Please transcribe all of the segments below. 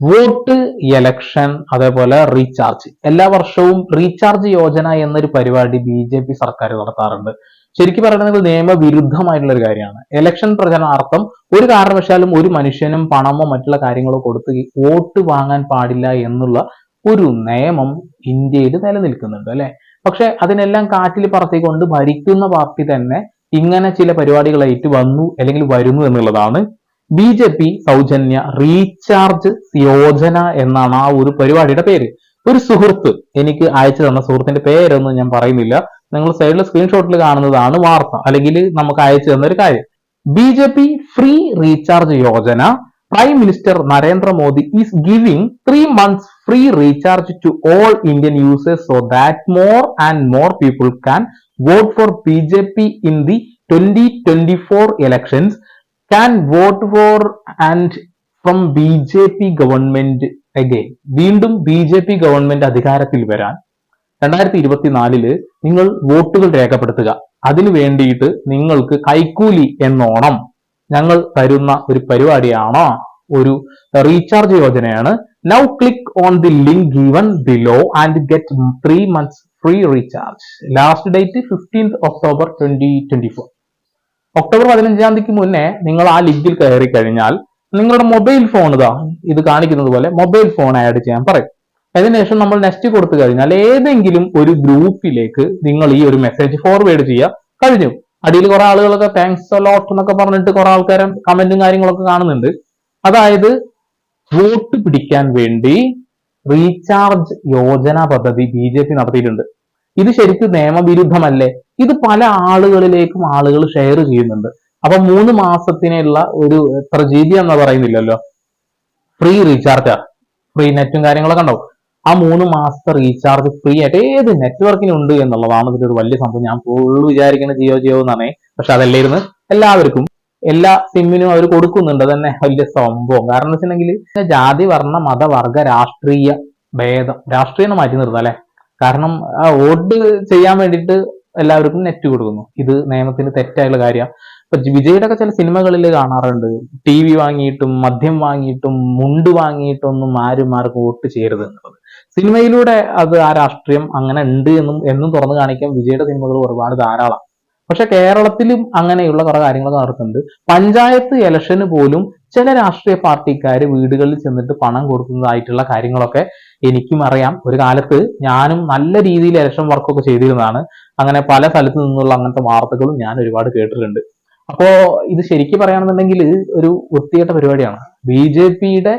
Vote election അതേപോലെ recharge. എല്ലാ വർഷവും റീചാർജ് യോജന എന്നൊരു പരിപാടി ബി ജെ പി സർക്കാർ നടത്താറുണ്ട്. ശരിക്കും പറയുന്നത് നിയമവിരുദ്ധമായിട്ടുള്ള ഒരു കാര്യമാണ്. എലക്ഷൻ പ്രചരണാർത്ഥം ഒരു കാരണവശാലും ഒരു മനുഷ്യനും പണമോ മറ്റുള്ള കാര്യങ്ങളോ കൊടുത്ത് വോട്ട് വാങ്ങാൻ പാടില്ല എന്നുള്ള ഒരു നിയമം ഇന്ത്യയിൽ നിലനിൽക്കുന്നുണ്ട് അല്ലെ? പക്ഷെ അതിനെല്ലാം കാറ്റിൽ പറത്തിക്കൊണ്ട് ഭരിക്കുന്ന പാർട്ടി തന്നെ ഇങ്ങനെ ചില പരിപാടികളായിട്ട് വന്നു അല്ലെങ്കിൽ വരുന്നു എന്നുള്ളതാണ് ബി ജെ പി സൗജന്യ റീചാർജ് യോജന എന്നാണ് ആ ഒരു പരിപാടിയുടെ പേര്. ഒരു സുഹൃത്ത് എനിക്ക് അയച്ചു തന്ന സുഹൃത്തിന്റെ പേരൊന്നും ഞാൻ പറയുന്നില്ല. നിങ്ങൾ സൈഡിൽ സ്ക്രീൻഷോട്ടിൽ കാണുന്നതാണ് വാർത്ത അല്ലെങ്കിൽ നമുക്ക് അയച്ചു തന്ന ഒരു കാര്യം. B J P free recharge Yojana prime minister Narendra Modi is giving three months free recharge to all Indian users so that more and more people can vote for B J P in the twenty twenty four the 2024 vote for and from B J P government again. വീണ്ടും B J P government അധികാരത്തിൽ വരാൻ രണ്ടായിരത്തി ഇരുപത്തിനാലിൽ നിങ്ങൾ വോട്ടുകൾ രേഖപ്പെടുത്തുക. അതിനു വേണ്ടിയിട്ട് നിങ്ങൾക്ക് കൈക്കൂലി എന്നോണം ഞങ്ങൾ തരുന്ന ഒരു പരിപാടിയാണ്. ഒരു recharge യോജനയാണ്. Now click on the link given below and get three months free recharge last date fifteenth October twenty twenty four October പതിനഞ്ചാം തീയതിക്ക് മുന്നേ നിങ്ങൾ ആ ലിങ്കിൽ കയറി കഴിഞ്ഞാൽ നിങ്ങളുടെ മൊബൈൽ ഫോൺ ഇതാ ഇത് കാണിക്കുന്നത് പോലെ മൊബൈൽ ഫോൺ ആഡ് ചെയ്യാൻ പറയും. അതിനുശേഷം നമ്മൾ നെക്സ്റ്റ് കൊടുത്തു കഴിഞ്ഞാൽ ഏതെങ്കിലും ഒരു ഗ്രൂപ്പിലേക്ക് നിങ്ങൾ ഈ ഒരു മെസ്സേജ് ഫോർവേഡ് ചെയ്യുക കഴിഞ്ഞു. അടിയിൽ കുറെ ആളുകളൊക്കെ താങ്ക്സ് ലോട്ട് എന്നൊക്കെ പറഞ്ഞിട്ട് കുറെ ആൾക്കാരെ കമന്റും കാര്യങ്ങളൊക്കെ കാണുന്നുണ്ട്. അതായത് വോട്ട് പിടിക്കാൻ വേണ്ടി റീചാർജ് യോജന പദ്ധതി ബി ജെ പി നടത്തിയിട്ടുണ്ട്. ഇത് ശരിക്കും നിയമവിരുദ്ധമല്ലേ? ഇത് പല ആളുകളിലേക്കും ആളുകൾ ഷെയർ ചെയ്യുന്നുണ്ട്. അപ്പൊ മൂന്ന് മാസത്തിനുള്ള ഒരു എത്ര ജി ബി എന്ന് പറയുന്നില്ലല്ലോ? ഫ്രീ റീചാർജ് ഫ്രീ നെറ്റും കാര്യങ്ങളൊക്കെ ഉണ്ടാവും. ആ മൂന്ന് മാസത്തെ റീചാർജ് ഫ്രീ ആയിട്ട് ഏത് നെറ്റ്വർക്കിനുണ്ട് എന്നുള്ളതാണ് ഒരു വലിയ സംഭവം. ഞാൻ ഫുള്ള് വിചാരിക്കുന്ന ജിയോ ജിയോ എന്നാണ്. പക്ഷെ അതല്ലായിരുന്നു എല്ലാവർക്കും എല്ലാ സിമ്മിനും അവർ കൊടുക്കുന്നുണ്ട്. തന്നെ വലിയ സംഭവം. കാരണം എന്ന് വെച്ചിട്ടുണ്ടെങ്കിൽ ജാതി വർണ മത വർഗ രാഷ്ട്രീയ ഭേദം. രാഷ്ട്രീയം മാറ്റി നിർത്താം കാരണം ആ വോട്ട് ചെയ്യാൻ വേണ്ടിയിട്ട് എല്ലാവർക്കും നെറ്റ് കൊടുക്കുന്നു. ഇത് നിയമത്തിന് തെറ്റായുള്ള കാര്യമാണ് ഇപ്പൊ വിജയുടെ ഒക്കെ ചില സിനിമകളിൽ കാണാറുണ്ട്. ടി വി വാങ്ങിയിട്ടും മദ്യം വാങ്ങിയിട്ടും മുണ്ട് വാങ്ങിയിട്ടൊന്നും ആരും ആർക്കും വോട്ട് ചെയ്യരുത് എന്നുള്ളത്. സിനിമയിലൂടെ അത് ആ രാഷ്ട്രീയം അങ്ങനെ ഉണ്ട് എന്നും എന്നും തുറന്നു കാണിക്കാൻ വിജയുടെ സിനിമകൾ ഒരുപാട് ധാരാളം പക്ഷെ കേരളത്തിലും അങ്ങനെയുള്ള കുറെ കാര്യങ്ങളൊക്കെ നടക്കുന്നുണ്ട്. പഞ്ചായത്ത് ഇലക്ഷന് പോലും ചില രാഷ്ട്രീയ പാർട്ടിക്കാർ വീടുകളിൽ ചെന്നിട്ട് പണം കൊടുക്കുന്നതായിട്ടുള്ള കാര്യങ്ങളൊക്കെ എനിക്കും അറിയാം. ഒരു കാലത്ത് ഞാനും നല്ല രീതിയിൽ ഇലക്ഷൻ വർക്കൊക്കെ ചെയ്തിരുന്നതാണ്. അങ്ങനെ പല സ്ഥലത്തു നിന്നുള്ള അങ്ങനത്തെ വാർത്തകളും ഞാൻ ഒരുപാട് കേട്ടിട്ടുണ്ട്. അപ്പോ ഇത് ശരിക്കും പറയുകയാണെന്നുണ്ടെങ്കിൽ ഒരു വൃത്തികെട്ട പരിപാടിയാണ്. ബി ജെ പിയുടെ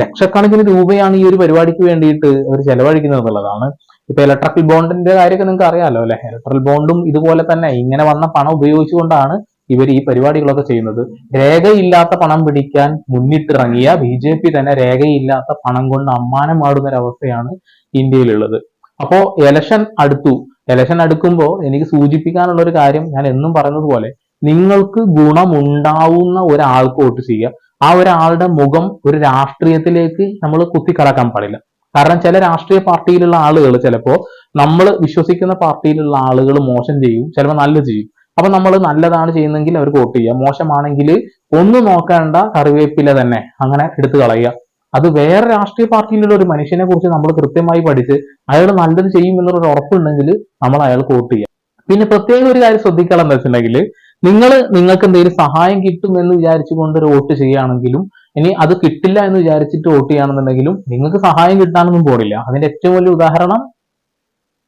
ലക്ഷക്കണക്കിന് രൂപയാണ് ഈ ഒരു പരിപാടിക്ക് വേണ്ടിയിട്ട് അവർ ചെലവഴിക്കുന്നത് എന്നുള്ളതാണ്. ഇപ്പൊ ഇലക്ട്രിക്കൽ ബോണ്ടിന്റെ കാര്യമൊക്കെ നിങ്ങൾക്ക് അറിയാമല്ലോ അല്ലെ? ഇലക്ട്രിക്കൽ ബോണ്ടും ഇതുപോലെ തന്നെ ഇങ്ങനെ വന്ന പണം ഉപയോഗിച്ചുകൊണ്ടാണ് ഇവർ ഈ പരിപാടികളൊക്കെ ചെയ്യുന്നത്. രേഖയില്ലാത്ത പണം പിടിക്കാൻ മുന്നിട്ടിറങ്ങിയ ബി ജെ പി തന്നെ രേഖയില്ലാത്ത പണം കൊണ്ട് അമ്മാനമാടുന്ന ഒരവസ്ഥയാണ് ഇന്ത്യയിലുള്ളത്. അപ്പോ എലക്ഷൻ അടുത്തു. എലക്ഷൻ അടുക്കുമ്പോൾ എനിക്ക് സൂചിപ്പിക്കാനുള്ള ഒരു കാര്യം ഞാൻ എന്നും പറയുന്നത് പോലെ നിങ്ങൾക്ക് ഗുണമുണ്ടാവുന്ന ഒരാൾക്ക് വോട്ട് ചെയ്യുക. ആ ഒരാളുടെ മുഖം ഒരു രാഷ്ട്രീയത്തിലേക്ക് നമ്മൾ കുത്തിക്കടക്കാൻ പാടില്ല. കാരണം ചില രാഷ്ട്രീയ പാർട്ടിയിലുള്ള ആളുകൾ ചിലപ്പോൾ നമ്മൾ വിശ്വസിക്കുന്ന പാർട്ടിയിലുള്ള ആളുകൾ മോശം ചെയ്യും. ചിലപ്പോൾ നല്ലത് ചെയ്യും. അപ്പൊ നമ്മൾ നല്ലതാണ് ചെയ്യുന്നതെങ്കിൽ അവർക്ക് വോട്ട് ചെയ്യുക മോശമാണെങ്കിൽ ഒന്നും നോക്കേണ്ട കറിവേപ്പില തന്നെ. അങ്ങനെ എടുത്തു കളയുക. അത് വേറെ രാഷ്ട്രീയ പാർട്ടിയിലുള്ള ഒരു മനുഷ്യനെ കുറിച്ച് നമ്മൾ കൃത്യമായി പഠിച്ച് അയാൾ നല്ലത് ചെയ്യും എന്നുള്ള ഉറപ്പുണ്ടെങ്കിൽ നമ്മൾ അയാൾക്ക് വോട്ട് ചെയ്യുക പിന്നെ പ്രത്യേക ഒരു കാര്യം ശ്രദ്ധിക്കണം എന്താ വെച്ചിട്ടുണ്ടെങ്കിൽ നിങ്ങൾ നിങ്ങൾക്ക് എന്തെങ്കിലും സഹായം കിട്ടും എന്ന് വിചാരിച്ചുകൊണ്ട് ഒരു വോട്ട് ചെയ്യുകയാണെങ്കിലും ഇനി അത് കിട്ടില്ല എന്ന് വിചാരിച്ചിട്ട് വോട്ട് ചെയ്യുകയാണെന്നുണ്ടെങ്കിലും നിങ്ങൾക്ക് സഹായം കിട്ടാനൊന്നും പോടില്ല അതിന്റെ ഏറ്റവും വലിയ ഉദാഹരണം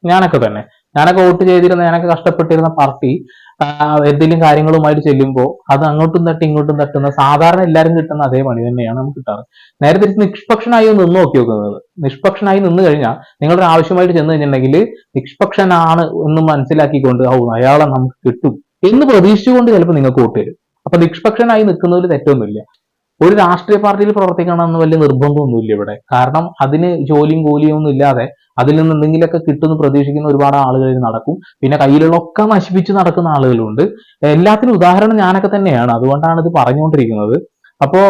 ഞാനൊക്കെ തന്നെ. ഞാനൊക്കെ വോട്ട് ചെയ്തിരുന്ന ഞാനൊക്കെ കഷ്ടപ്പെട്ടിരുന്ന പാർട്ടി എന്തെങ്കിലും കാര്യങ്ങളുമായിട്ട് ചെല്ലുമ്പോൾ അത് അങ്ങോട്ടും തട്ടി ഇങ്ങോട്ടും തട്ടുന്ന സാധാരണ എല്ലാവരും കിട്ടുന്ന അതേ പണി തന്നെയാണ് നമുക്ക് കിട്ടാറ്. നേരെ തിരിച്ച് നിഷ്പക്ഷനായി നിന്ന് നോക്കി നോക്കുന്നത്. നിഷ്പക്ഷനായി നിന്ന് കഴിഞ്ഞാൽ നിങ്ങളുടെ ആവശ്യമായിട്ട് ചെന്ന് കഴിഞ്ഞിട്ടുണ്ടെങ്കിൽ നിഷ്പക്ഷനാണ് എന്ന് മനസ്സിലാക്കിക്കൊണ്ട് ഓ അയാളെ നമുക്ക് കിട്ടും എന്ന് പ്രതീക്ഷിച്ചുകൊണ്ട് ചിലപ്പോൾ നിങ്ങൾക്ക് വോട്ട് തരും. അപ്പൊ നിഷ്പക്ഷനായി നിൽക്കുന്നതിൽ തെറ്റൊന്നുമില്ല. ഒരു രാഷ്ട്രീയ പാർട്ടിയിൽ പ്രവർത്തിക്കണമെന്ന് വലിയ നിർബന്ധമൊന്നുമില്ല ഇവിടെ. കാരണം അതിന് ജോലിയും കൂലിയും ഒന്നും ഇല്ലാതെ അതിൽ നിന്ന് എന്തെങ്കിലുമൊക്കെ കിട്ടുമെന്ന് പ്രതീക്ഷിക്കുന്ന ഒരുപാട് ആളുകൾ നടക്കും. പിന്നെ കയ്യിലുള്ളൊക്കെ നശിപ്പിച്ച് നടക്കുന്ന ആളുകളുണ്ട്. എല്ലാത്തിനും ഉദാഹരണം ഞാനൊക്കെ തന്നെയാണ്. അതുകൊണ്ടാണ് ഇത് പറഞ്ഞുകൊണ്ടിരിക്കുന്നത്. അപ്പോ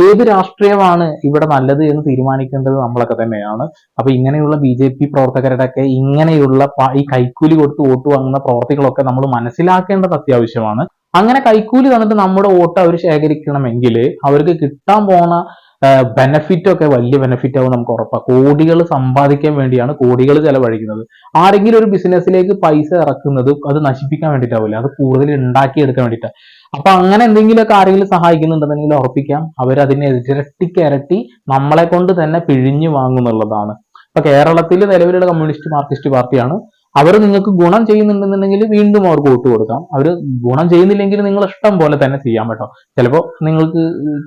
ഏത് രാഷ്ട്രീയമാണ് ഇവിടെ നല്ലത് എന്ന് തീരുമാനിക്കേണ്ടത് നമ്മളൊക്കെ തന്നെയാണ്. അപ്പൊ ഇങ്ങനെയുള്ള ബി ജെ പി പ്രവർത്തകരുടെ ഒക്കെ ഇങ്ങനെയുള്ള ഈ കൈക്കൂലി കൊടുത്ത് വോട്ട് വാങ്ങുന്ന പ്രവർത്തികളൊക്കെ നമ്മൾ മനസ്സിലാക്കേണ്ടത് അത്യാവശ്യമാണ്. അങ്ങനെ കൈക്കൂലി തന്നിട്ട് നമ്മുടെ വോട്ട് അവർ ശേഖരിക്കണമെങ്കിൽ അവർക്ക് കിട്ടാൻ പോകുന്ന ബെനഫിറ്റ് ഒക്കെ വലിയ ബെനഫിറ്റ് ആവും നമുക്ക് ഉറപ്പാണ് കോടികൾ സമ്പാദിക്കാൻ വേണ്ടിയാണ് കോടികൾ ചെലവഴിക്കുന്നത്. ആരെങ്കിലും ഒരു ബിസിനസ്സിലേക്ക് പൈസ ഇറക്കുന്നത് അത് നശിപ്പിക്കാൻ വേണ്ടിയിട്ടാവില്ല. അത് കൂടുതൽ ഉണ്ടാക്കിയെടുക്കാൻ വേണ്ടിയിട്ടാണ് അപ്പൊ അങ്ങനെ എന്തെങ്കിലുമൊക്കെ ആരെങ്കിലും സഹായിക്കുന്നുണ്ടെന്നെങ്കിൽ ഉറപ്പിക്കാം. അവർ അതിനെ ഇരട്ടി നമ്മളെ കൊണ്ട് തന്നെ പിഴിഞ്ഞു വാങ്ങുന്നുള്ളതാണ് ഇപ്പൊ കേരളത്തിൽ നിലവിലുള്ള കമ്മ്യൂണിസ്റ്റ് മാർക്സിസ്റ്റ് പാർട്ടിയാണ് അവർ നിങ്ങൾക്ക് ഗുണം ചെയ്യുന്നുണ്ടെന്നുണ്ടെങ്കിൽ വീണ്ടും അവർക്ക് വോട്ട് കൊടുക്കാം. അവർ ഗുണം ചെയ്യുന്നില്ലെങ്കിൽ നിങ്ങൾ ഇഷ്ടം പോലെ തന്നെ ചെയ്യാൻ പറ്റും. ചിലപ്പോൾ നിങ്ങൾക്ക്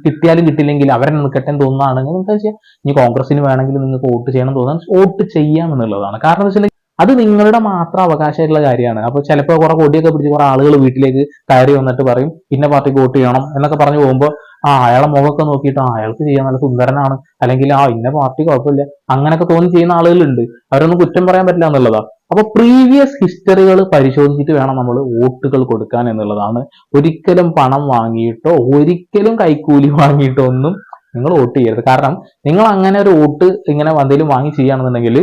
കിട്ടിയാലും കിട്ടില്ലെങ്കിൽ അവരെ നിൽക്കട്ടെ തോന്നുന്നതാണെങ്കിൽ നിങ്ങൾക്ക് ചെയ്യാം? ഇനി കോൺഗ്രസിന് വേണമെങ്കിൽ നിങ്ങൾക്ക് വോട്ട് ചെയ്യണം തോന്നാൻ വോട്ട് ചെയ്യാം എന്നുള്ളതാണ് കാരണം വെച്ചിട്ടുണ്ടെങ്കിൽ അത് നിങ്ങളുടെ മാത്രം അവകാശമായിട്ടുള്ള കാര്യമാണ്. അപ്പോൾ ചിലപ്പോൾ കുറെ കൊടിയൊക്കെ പിടിച്ച് കുറെ ആളുകൾ വീട്ടിലേക്ക് കയറി വന്നിട്ട് പറയും ഇന്ന പാർട്ടിക്ക് വോട്ട് ചെയ്യണം എന്നൊക്കെ പറഞ്ഞു പോകുമ്പോൾ ആ അയാളെ മുഖമൊക്കെ നോക്കിയിട്ട് ആ അയാൾക്ക് ചെയ്യാൻ നല്ല സുന്ദരനാണ്. അല്ലെങ്കിൽ ആ ഇന്ന പാർട്ടി കുഴപ്പമില്ല. അങ്ങനെയൊക്കെ തോന്നി ചെയ്യുന്ന ആളുകളുണ്ട്. അവരൊന്നും കുറ്റം പറയാൻ പറ്റില്ല എന്നുള്ളതാ. അപ്പൊ പ്രീവിയസ് ഹിസ്റ്ററികൾ പരിശോധിച്ചിട്ട് വേണം നമ്മൾ വോട്ടുകൾ കൊടുക്കാൻ എന്നുള്ളതാണ്. ഒരിക്കലും പണം വാങ്ങിയിട്ടോ ഒരിക്കലും കൈക്കൂലി വാങ്ങിയിട്ടോ ഒന്നും നിങ്ങൾ വോട്ട് ചെയ്യരുത്. കാരണം നിങ്ങൾ അങ്ങനെ ഒരു വോട്ട് ഇങ്ങനെ എന്തെങ്കിലും വാങ്ങി ചെയ്യുകയാണെന്നുണ്ടെങ്കിൽ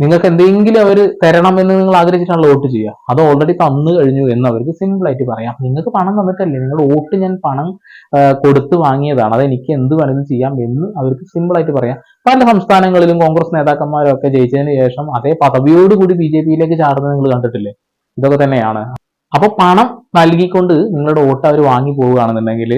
നിങ്ങൾക്ക് എന്തെങ്കിലും അവർ തരണം എന്ന് നിങ്ങൾ ആഗ്രഹിച്ചിട്ടാണല്ലോ വോട്ട് ചെയ്യുക. അത് ഓൾറെഡി തന്നു കഴിഞ്ഞു എന്ന് അവർക്ക് സിമ്പിൾ ആയിട്ട് പറയാം. നിങ്ങൾക്ക് പണം തന്നിട്ടല്ലേ. നിങ്ങൾ വോട്ട് ഞാൻ പണം കൊടുത്തു വാങ്ങിയതാണ്. അത് എനിക്ക് എന്ത് വേണമെങ്കിലും ചെയ്യാം എന്ന് അവർക്ക് സിമ്പിൾ ആയിട്ട് പറയാം. പല സംസ്ഥാനങ്ങളിലും കോൺഗ്രസ് നേതാക്കന്മാരൊക്കെ ജയിച്ചതിന് ശേഷം അതേ പദവിയോടുകൂടി ബി ജെ പിയിലേക്ക് ചാടുന്നത് നിങ്ങൾ കണ്ടിട്ടില്ലേ? ഇതൊക്കെ തന്നെയാണ്. അപ്പൊ പണം നൽകിക്കൊണ്ട് നിങ്ങളുടെ വോട്ട് അവർ വാങ്ങി പോവുകയാണെന്നുണ്ടെങ്കിൽ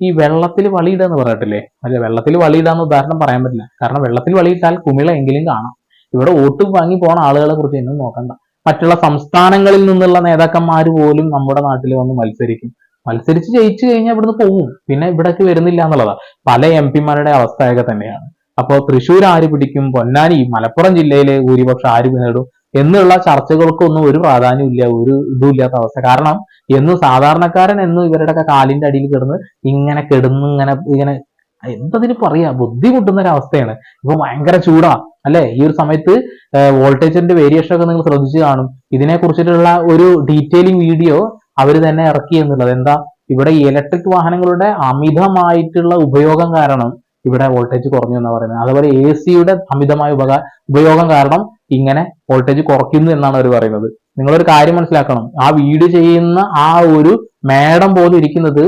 ഈ വെള്ളത്തിൽ വളിയിടുക എന്ന് അല്ല വെള്ളത്തിൽ വളിയിടാന്ന് ഉദാഹരണം പറയാൻ പറ്റില്ല. കാരണം വെള്ളത്തിൽ വളിയിട്ടാൽ കുമിള എങ്കിലും കാണാം. ഇവിടെ വോട്ട് വാങ്ങി പോണ ആളുകളെ കുറിച്ച് ഒന്നും നോക്കണ്ട. മറ്റുള്ള സംസ്ഥാനങ്ങളിൽ നിന്നുള്ള നേതാക്കന്മാർ പോലും നമ്മുടെ നാട്ടിൽ വന്ന് മത്സരിക്കും. മത്സരിച്ച് ജയിച്ചു കഴിഞ്ഞാൽ ഇവിടുന്ന് പോകും പിന്നെ ഇവിടേക്ക് വരുന്നില്ല എന്നുള്ളതാ. പല എം പിമാരുടെ അവസ്ഥയൊക്കെ തന്നെയാണ്. അപ്പോൾ തൃശ്ശൂർ ആര് പിടിക്കും? പൊന്നാനി മലപ്പുറം ജില്ലയിലെ ഭൂരിപക്ഷം ആര് നേടും എന്നുള്ള ചർച്ചകൾക്കൊന്നും ഒരു പ്രാധാന്യമില്ല ഒരു ഇതും ഇല്ലാത്ത അവസ്ഥ. കാരണം എന്നും സാധാരണക്കാരൻ എന്നും ഇവരുടെയൊക്കെ കാലിന്റെ അടിയിൽ കിടന്ന് ഇങ്ങനെ കിടന്ന് ഇങ്ങനെ ഇങ്ങനെ എന്തതിന് പറയാ ബുദ്ധിമുട്ടുന്ന ഒരു അവസ്ഥയാണ്. ഇപ്പൊ ഭയങ്കര ചൂടാ അല്ലെ? ഈ ഒരു സമയത്ത് വോൾട്ടേജിന്റെ വേരിയേഷൻ ഒക്കെ നിങ്ങൾ ശ്രദ്ധിച്ചു കാണും. ഇതിനെ കുറിച്ചിട്ടുള്ള ഒരു ഡീറ്റെയിലിംഗ് വീഡിയോ അവർ തന്നെ ഇറക്കി എന്നുള്ളത്. എന്താ? ഇവിടെ ഇലക്ട്രിക് വാഹനങ്ങളുടെ അമിതമായിട്ടുള്ള ഉപയോഗം കാരണം ഇവിടെ വോൾട്ടേജ് കുറഞ്ഞു എന്നാണ് പറയുന്നത്. അതുപോലെ എ സിയുടെ അമിതമായ ഉപയോഗം കാരണം ഇങ്ങനെ വോൾട്ടേജ് കുറയ്ക്കുന്നു എന്നാണ് അവർ പറയുന്നത്. നിങ്ങളൊരു കാര്യം മനസ്സിലാക്കണം. ആ വീട് ചെയ്യുന്ന ആ ഒരു മേഡം പോലും ഇരിക്കുന്നത്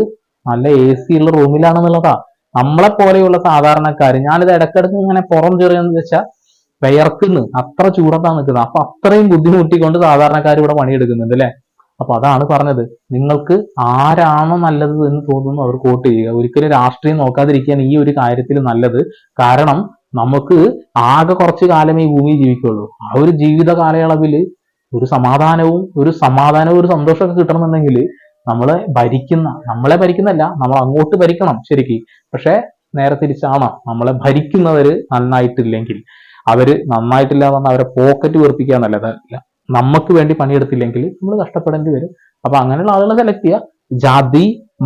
നല്ല എ സി ഉള്ള റൂമിലാണെന്നുള്ളതാ നമ്മളെ പോലെയുള്ള സാധാരണക്കാർ ഞാനിത് ഇടക്കിടക്ക് ഇങ്ങനെ പുറം ചെറിയെന്ന് വെച്ചാൽ വിയർക്കുന്നു. അത്ര ചൂടത്താണ് നിൽക്കുന്നത്. അപ്പൊ അത്രയും ബുദ്ധിമുട്ടിക്കൊണ്ട് സാധാരണക്കാർ ഇവിടെ പണിയെടുക്കുന്നുണ്ട് അല്ലെ? അപ്പൊ അതാണ് പറഞ്ഞത്. നിങ്ങൾക്ക് ആരാണോ നല്ലത് എന്ന് തോന്നുന്നു അവർക്ക് വോട്ട് ചെയ്യുക. ഒരിക്കലും രാഷ്ട്രീയം നോക്കാതിരിക്കാൻ ഈ ഒരു കാര്യത്തിൽ നല്ലത്. കാരണം നമുക്ക് ആകെ കുറച്ച് കാലമേ ഈ ഭൂമി ജീവിക്കുള്ളൂ. ആ ഒരു ജീവിത കാലയളവിൽ ഒരു സമാധാനവും ഒരു സമാധാനവും ഒരു സന്തോഷമൊക്കെ കിട്ടണമെന്നുണ്ടെങ്കിൽ നമ്മളെ ഭരിക്കുന്ന നമ്മളെ ഭരിക്കുന്നല്ല നമ്മൾ അങ്ങോട്ട് ഭരിക്കണം ശരിക്ക്. പക്ഷെ നേരെ തിരിച്ചാണ് നമ്മളെ ഭരിക്കുന്നവര് നന്നായിട്ടില്ലെങ്കിൽ അവർ നന്നായിട്ടില്ല എന്ന് അവരെ പോക്കറ്റ് വീർപ്പിക്കുക എന്നല്ല. നമുക്ക് വേണ്ടി പണിയെടുത്തില്ലെങ്കിൽ നമ്മൾ കഷ്ടപ്പെടേണ്ടി വരും. അപ്പൊ അങ്ങനെയുള്ള ആളുകളെ സെലക്ട് ചെയ്യുക ജാതി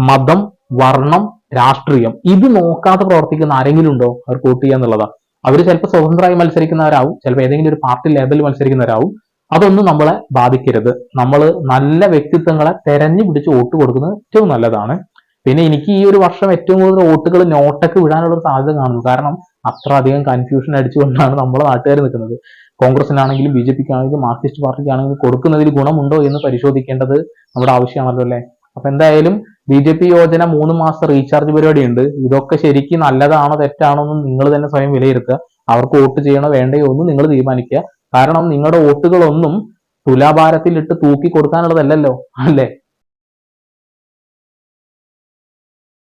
മതം വർണം രാഷ്ട്രീയം ഇത് നോക്കാതെ പ്രവർത്തിക്കുന്ന ആരെങ്കിലും ഉണ്ടോ? അവർ വോട്ട് ചെയ്യുക എന്നുള്ളതാ. അവർ ചിലപ്പോൾ സ്വതന്ത്രമായി മത്സരിക്കുന്നവരാവും. ചിലപ്പോൾ ഏതെങ്കിലും ഒരു പാർട്ടി ലെവലിൽ മത്സരിക്കുന്നവരാവും. അതൊന്നും നമ്മളെ ബാധിക്കരുത്. നമ്മൾ നല്ല വ്യക്തിത്വങ്ങളെ തെരഞ്ഞു പിടിച്ച് വോട്ട് കൊടുക്കുന്നത് ഏറ്റവും നല്ലതാണ്. പിന്നെ എനിക്ക് ഈ ഒരു വർഷം ഏറ്റവും കൂടുതൽ വോട്ടുകൾ നോട്ടൊക്കെ വിടാനുള്ള ഒരു സാധ്യത കാണുന്നു. കാരണം അത്ര അധികം കൺഫ്യൂഷൻ അടിച്ചുകൊണ്ടാണ് നമ്മുടെ നാട്ടുകാർ നിൽക്കുന്നത്. കോൺഗ്രസിനാണെങ്കിലും ബി ജെ പിക്കാണെങ്കിലും മാർക്സിസ്റ്റ് പാർട്ടിക്കാണെങ്കിലും കൊടുക്കുന്നതിൽ ഗുണമുണ്ടോ എന്ന് പരിശോധിക്കേണ്ടത് നമ്മുടെ ആവശ്യമാണല്ലോ അല്ലേ? അപ്പൊ എന്തായാലും ബി ജെ പി യോജന മൂന്ന് മാസം റീചാർജ് പരിപാടി ഉണ്ട് ഇതൊക്കെ ശരിക്കും നല്ലതാണോ തെറ്റാണോ എന്ന് നിങ്ങൾ തന്നെ സ്വയം വിലയിരുത്തുക. അവർക്ക് വോട്ട് ചെയ്യണോ വേണ്ടയോ എന്ന് നിങ്ങൾ തീരുമാനിക്കുക. കാരണം നിങ്ങളുടെ വോട്ടുകളൊന്നും തുലാഭാരത്തിൽ ഇട്ട് തൂക്കി കൊടുക്കാനുള്ളതല്ലല്ലോ അല്ലേ?